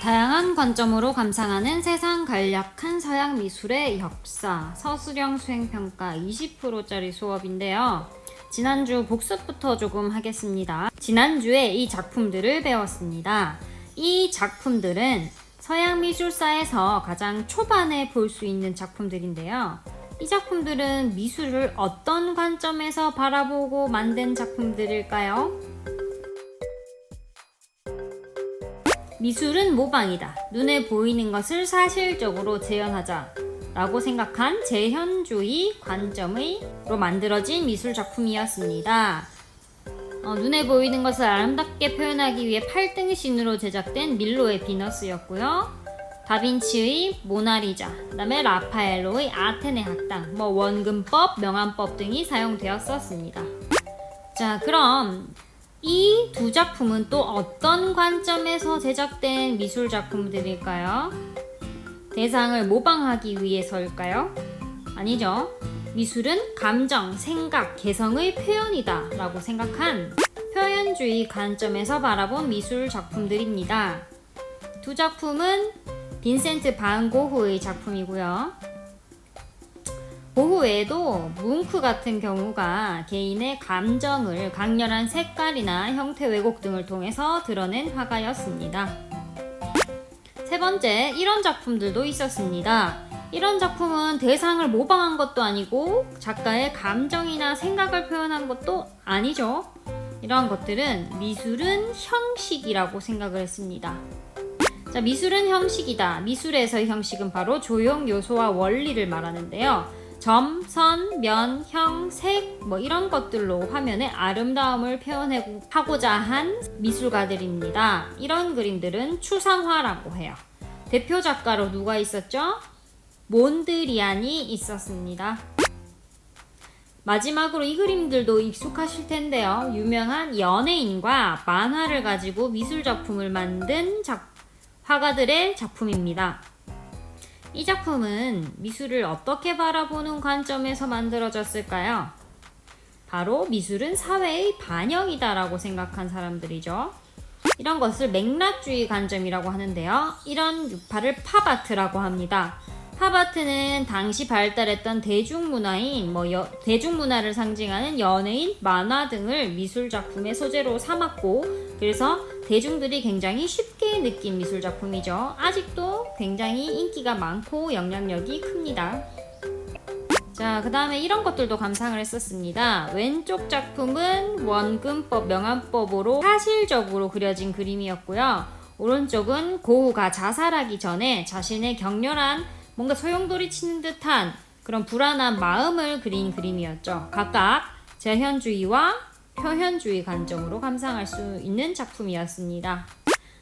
다양한 관점으로 감상하는 세상 간략한 서양 미술의 역사 서술형 수행평가 20%짜리 수업인데요. 지난주 복습부터 조금 하겠습니다. 지난주에 이 작품들을 배웠습니다. 이 작품들은 서양 미술사에서 가장 초반에 볼 수 있는 작품들인데요. 이 작품들은 미술을 어떤 관점에서 바라보고 만든 작품들일까요? 미술은 모방이다. 눈에 보이는 것을 사실적으로 재현하자. 라고 생각한 재현주의 관점으로 만들어진 미술 작품이었습니다. 어, 눈에 보이는 것을 아름답게 표현하기 위해 8등 신으로 제작된 밀로의 비너스였고요. 다빈치의 모나리자, 그다음에 라파엘로의 아테네 학당, 뭐 원근법, 명암법 등이 사용되었었습니다. 자, 그럼 이 두 작품은 또 어떤 관점에서 제작된 미술 작품들일까요? 대상을 모방하기 위해서일까요? 아니죠. 미술은 감정, 생각, 개성의 표현이다 라고 생각한 표현주의 관점에서 바라본 미술 작품들입니다. 두 작품은 빈센트 반 고흐의 작품이고요. 고흐 외에도 뭉크 같은 경우가 개인의 감정을 강렬한 색깔이나 형태 왜곡 등을 통해서 드러낸 화가였습니다. 세 번째, 이런 작품들도 있었습니다. 이런 작품은 대상을 모방한 것도 아니고 작가의 감정이나 생각을 표현한 것도 아니죠. 이러한 것들은 미술은 형식이라고 생각을 했습니다. 자, 미술은 형식이다. 미술에서의 형식은 바로 조형 요소와 원리를 말하는데요. 점, 선, 면, 형, 색, 뭐 이런 것들로 화면의 아름다움을 표현하고자 한 미술가들입니다. 이런 그림들은 추상화라고 해요. 대표 작가로 누가 있었죠? 몬드리안이 있었습니다. 마지막으로 이 그림들도 익숙하실 텐데요. 유명한 연예인과 만화를 가지고 미술 작품을 만든 작, 화가들의 작품입니다. 이 작품은 미술을 어떻게 바라보는 관점에서 만들어졌을까요? 바로 미술은 사회의 반영이다라고 생각한 사람들이죠. 이런 것을 맥락주의 관점이라고 하는데요. 이런 유파를 팝아트라고 합니다. 팝아트는 당시 발달했던 대중문화인 뭐 여, 대중문화를 상징하는 연예인, 만화 등을 미술 작품의 소재로 삼았고 그래서 대중들이 굉장히 쉽게 느낀 미술 작품이죠. 아직도 굉장히 인기가 많고 영향력이 큽니다. 자, 그 다음에 이런 것들도 감상을 했었습니다. 왼쪽 작품은 원근법, 명암법으로 사실적으로 그려진 그림이었고요. 오른쪽은 고우가 자살하기 전에 자신의 격렬한 뭔가 소용돌이 치는 듯한 그런 불안한 마음을 그린 그림이었죠. 각각 재현주의와 표현주의 관점으로 감상할 수 있는 작품이었습니다.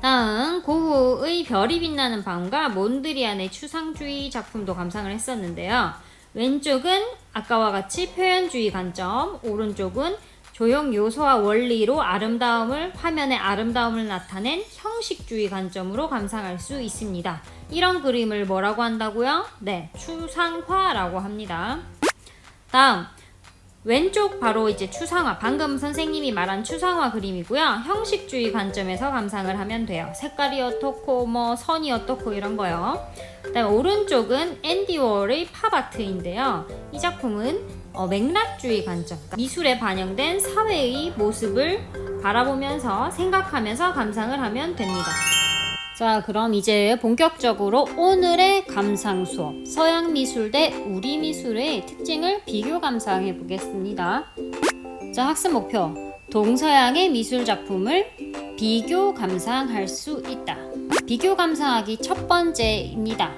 다음 고흐의 별이 빛나는 밤과 몬드리안의 추상주의 작품도 감상을 했었는데요. 왼쪽은 아까와 같이 표현주의 관점, 오른쪽은 조형 요소와 원리로 아름다움을 화면의 아름다움을 나타낸 형식주의 관점으로 감상할 수 있습니다. 이런 그림을 뭐라고 한다고요? 네, 추상화라고 합니다. 다음 왼쪽 바로 이제 추상화. 방금 선생님이 말한 추상화 그림이고요. 형식주의 관점에서 감상을 하면 돼요. 색깔이 어떻고 뭐 선이 어떻고 이런 거요. 그 다음 오른쪽은 앤디 워의 팝아트인데요. 이 작품은 어, 맥락주의 관점. 그러니까 미술에 반영된 사회의 모습을 바라보면서 생각하면서 감상을 하면 됩니다 자, 그럼 이제 본격적으로 오늘의 감상 수업, 서양 미술 대 우리 미술의 특징을 비교 감상해 보겠습니다. 자, 학습 목표. 동서양의 미술 작품을 비교 감상할 수 있다. 비교 감상하기 첫 번째입니다.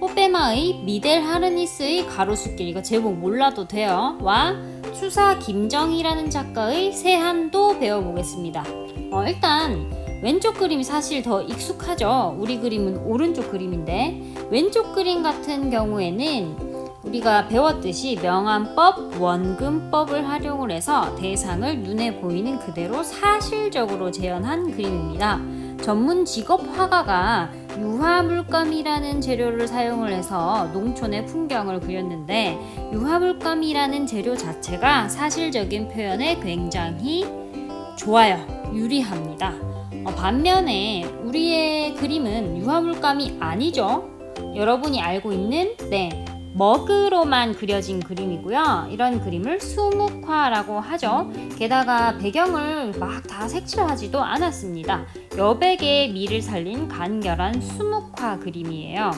호페마의 미델 하르니스의 가로수길 이거 제목 몰라도 돼요. 와 추사 김정희라는 작가의 세한도 배워보겠습니다. 어, 일단 왼쪽 그림이 사실 더 익숙하죠. 우리 그림은 오른쪽 그림인데 왼쪽 그림 같은 경우에는 우리가 배웠듯이 명암법, 원근법을 활용을 해서 대상을 눈에 보이는 그대로 사실적으로 재현한 그림입니다. 전문 직업 화가가 유화물감이라는 재료를 사용을 해서 농촌의 풍경을 그렸는데 유화물감이라는 재료 자체가 사실적인 표현에 굉장히 좋아요. 유리합니다. 어, 반면에 우리의 그림은 유화물감이 아니죠. 여러분이 알고 있는 네 먹으로만 그려진 그림이고요. 이런 그림을 수묵화라고 하죠. 게다가 배경을 막 다 색칠하지도 않았습니다. 여백의 미를 살린 간결한 수묵화 그림이에요.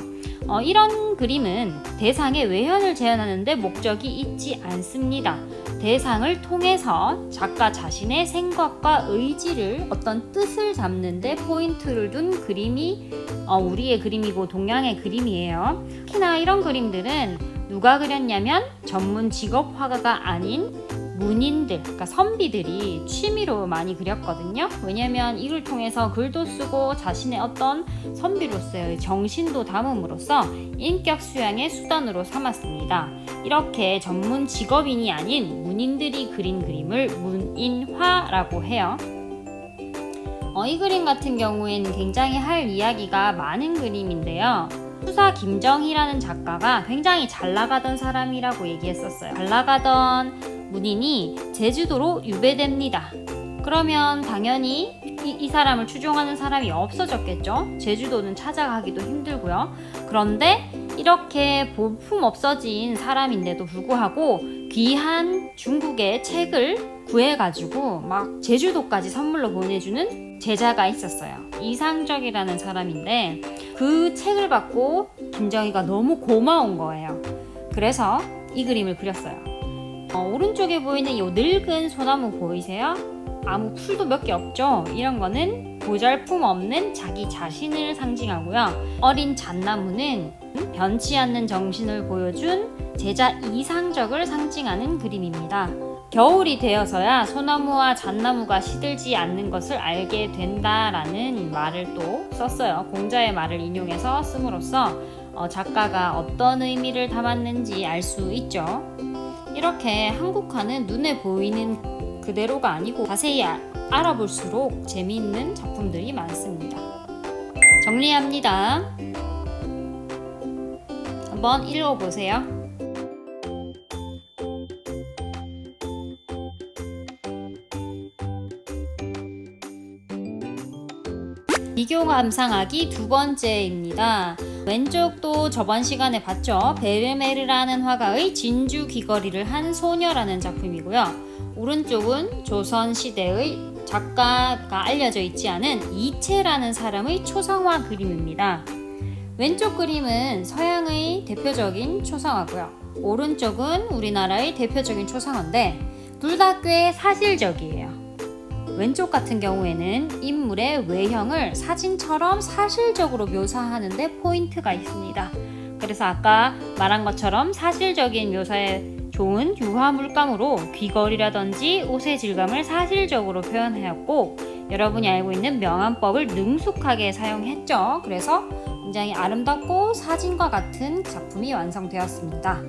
어, 이런 그림은 대상의 외현을 재현하는데 목적이 있지 않습니다. 대상을 통해서 작가 자신의 생각과 의지를 어떤 뜻을 잡는데 포인트를 둔 그림이 어, 우리의 그림이고 동양의 그림이에요. 특히나 이런 그림들은 누가 그렸냐면 전문 직업 화가가 아닌 문인들, 그러니까 선비들이 취미로 많이 그렸거든요. 왜냐면 이걸 통해서 글도 쓰고 자신의 어떤 선비로서의 정신도 담음으로써 인격 수양의 수단으로 삼았습니다. 이렇게 전문 직업인이 아닌 문인들이 그린 그림을 문인화라고 해요. 어, 이 그림 같은 경우에는 굉장히 할 이야기가 많은 그림인데요. 수사 김정희라는 작가가 굉장히 잘 나가던 사람이라고 얘기했었어요. 잘 나가던 문인이 제주도로 유배됩니다. 그러면 당연히 이, 이 사람을 추종하는 사람이 없어졌겠죠. 제주도는 찾아가기도 힘들고요. 그런데 이렇게 볼품 없어진 사람인데도 불구하고 귀한 중국의 책을 구해가지고 막 제주도까지 선물로 보내주는 제자가 있었어요. 이상적이라는 사람인데 그 책을 받고 김정희가 너무 고마운 거예요. 그래서 이 그림을 그렸어요. 어, 오른쪽에 보이는 이 늙은 소나무 보이세요? 아무 풀도 몇 개 없죠? 이런 거는 보잘품 없는 자기 자신을 상징하고요. 어린 잣나무는 변치 않는 정신을 보여준 제자 이상적을 상징하는 그림입니다. 겨울이 되어서야 소나무와 잣나무가 시들지 않는 것을 알게 된다라는 말을 또 썼어요. 공자의 말을 인용해서 씀으로써 어, 작가가 어떤 의미를 담았는지 알 수 있죠. 이렇게 한국화는 눈에 보이는 그대로가 아니고 자세히 아- 알아볼수록 재미있는 작품들이 많습니다. 정리합니다. 한번 읽어보세요. 비교 감상하기 두 번째입니다. 왼쪽도 저번 시간에 봤죠. 베르메르라는 화가의 진주 귀걸이를 한 소녀라는 작품이고요. 오른쪽은 조선 시대의 작가가 알려져 있지 않은 이채라는 사람의 초상화 그림입니다. 왼쪽 그림은 서양의 대표적인 초상화고요. 오른쪽은 우리나라의 대표적인 초상화인데 둘 다 꽤 사실적이에요. 왼쪽 같은 경우에는 인물의 외형을 사진처럼 사실적으로 묘사하는데 포인트가 있습니다. 그래서 아까 말한 것처럼 사실적인 묘사에 좋은 유화 물감으로 귀걸이라든지 옷의 질감을 사실적으로 표현하였고 여러분이 알고 있는 명암법을 능숙하게 사용했죠. 그래서 굉장히 아름답고 사진과 같은 작품이 완성되었습니다.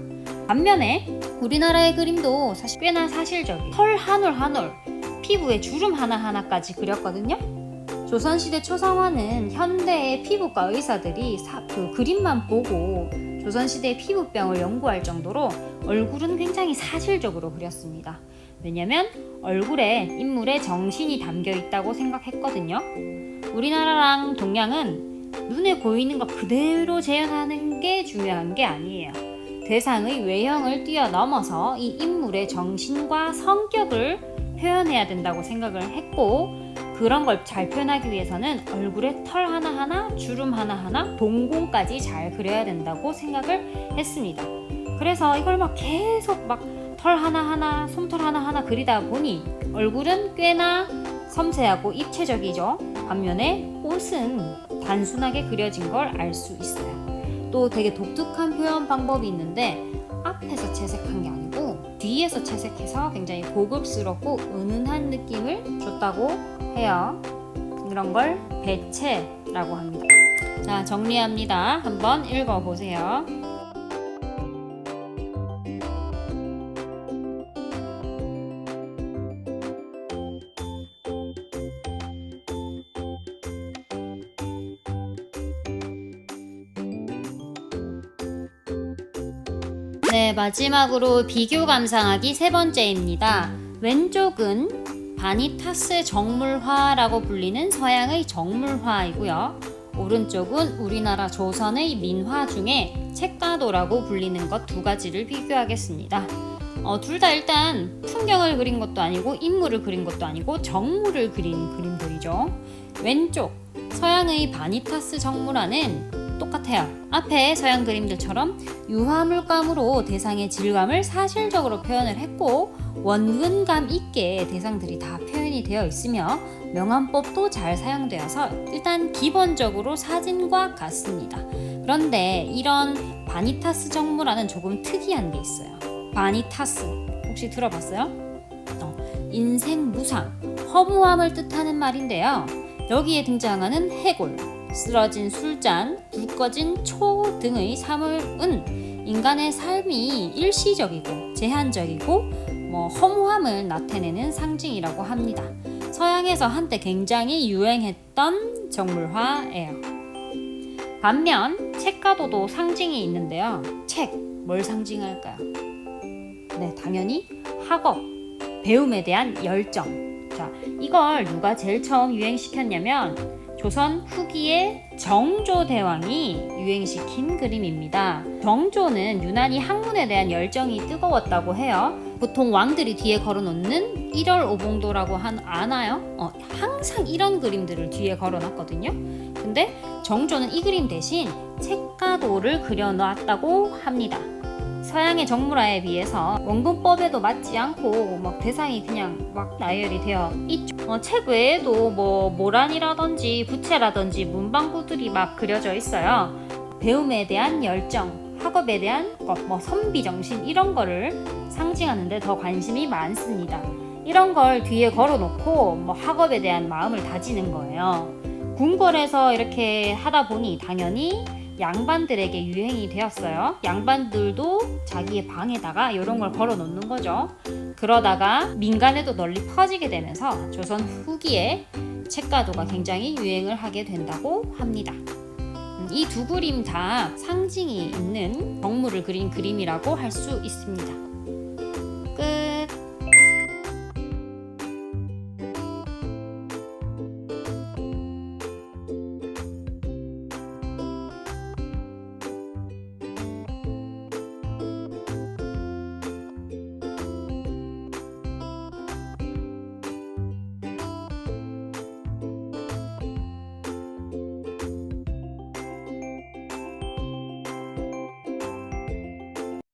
반면에 우리나라의 그림도 사실 꽤나 사실적이에요. 털한올 한 올, 피부에 주름 하나하나까지 그렸거든요. 조선시대 초상화는 현대의 피부과 의사들이 사- 그 그림만 보고 조선시대의 피부병을 연구할 정도로 얼굴은 굉장히 사실적으로 그렸습니다. 왜냐면 얼굴에 인물의 정신이 담겨 있다고 생각했거든요. 우리나라랑 동양은 눈에 보이는 것 그대로 재현하는 게 중요한 게 아니에요. 대상의 외형을 뛰어넘어서 이 인물의 정신과 성격을 표현해야 된다고 생각을 했고 그런 걸 잘 표현하기 위해서는 얼굴에 털 하나하나, 주름 하나하나, 동공까지 잘 그려야 된다고 생각을 했습니다. 그래서 이걸 막 계속 막 털 하나하나, 솜털 하나하나 그리다 보니 얼굴은 꽤나 섬세하고 입체적이죠. 반면에 옷은 단순하게 그려진 걸 알 수 있어요. 또 되게 독특한 표현 방법이 있는데 앞에서 채색한 게 아니고 뒤에서 채색해서 굉장히 고급스럽고 은은한 느낌을 줬다고 해요. 이런 걸 배채라고 합니다. 자, 정리합니다. 한번 읽어보세요. 네, 마지막으로 비교 감상하기 세 번째입니다. 왼쪽은 바니타스 정물화라고 불리는 서양의 정물화이고요. 오른쪽은 우리나라 조선의 민화 중에 책가도라고 불리는 것 두 가지를 비교하겠습니다. 어, 둘 다 일단 풍경을 그린 것도 아니고 인물을 그린 것도 아니고 정물을 그린 그림들이죠. 왼쪽 서양의 바니타스 정물화는 똑같아요. 앞에 서양 그림들처럼 유화물감으로 대상의 질감을 사실적으로 표현을 했고 원근감 있게 대상들이 다 표현이 되어 있으며 명암법도 잘 사용되어서 일단 기본적으로 사진과 같습니다. 그런데 이런 바니타스 정물화는 조금 특이한 게 있어요. 바니타스 혹시 들어봤어요? 어, 인생 무상, 허무함을 뜻하는 말인데요. 여기에 등장하는 해골, 쓰러진 술잔, 불 꺼진 초 등의 사물은 인간의 삶이 일시적이고 제한적이고 뭐 허무함을 나타내는 상징이라고 합니다. 서양에서 한때 굉장히 유행했던 정물화예요. 반면 책가도도 상징이 있는데요. 책, 뭘 상징할까요? 네, 당연히 학업, 배움에 대한 열정. 자, 이걸 누가 제일 처음 유행시켰냐면 조선 후기의 정조 대왕이 유행시킨 그림입니다. 정조는 유난히 학문에 대한 열정이 뜨거웠다고 해요. 보통 왕들이 뒤에 걸어놓는 1월 오봉도라고 한 아나요? 어, 항상 이런 그림들을 뒤에 걸어놨거든요. 근데 정조는 이 그림 대신 책가도를 그려놨다고 합니다. 서양의 정물화에 비해서 원근법에도 맞지 않고 막 대상이 그냥 막 나열이 되어 있죠. 어, 책 외에도 뭐 모란이라든지 부채라든지 문방구들이 막 그려져 있어요. 배움에 대한 열정, 학업에 대한 것, 뭐 선비 정신 이런 거를 상징하는데 더 관심이 많습니다. 이런 걸 뒤에 걸어놓고 뭐 학업에 대한 마음을 다지는 거예요. 궁궐에서 이렇게 하다 보니 당연히 양반들에게 유행이 되었어요. 양반들도 자기의 방에다가 이런 걸 걸어 놓는 거죠. 그러다가 민간에도 널리 퍼지게 되면서 조선 후기에 책가도가 굉장히 유행을 하게 된다고 합니다. 음, 이두 그림 다 상징이 있는 정물을 그린 그림이라고 할 수 있습니다.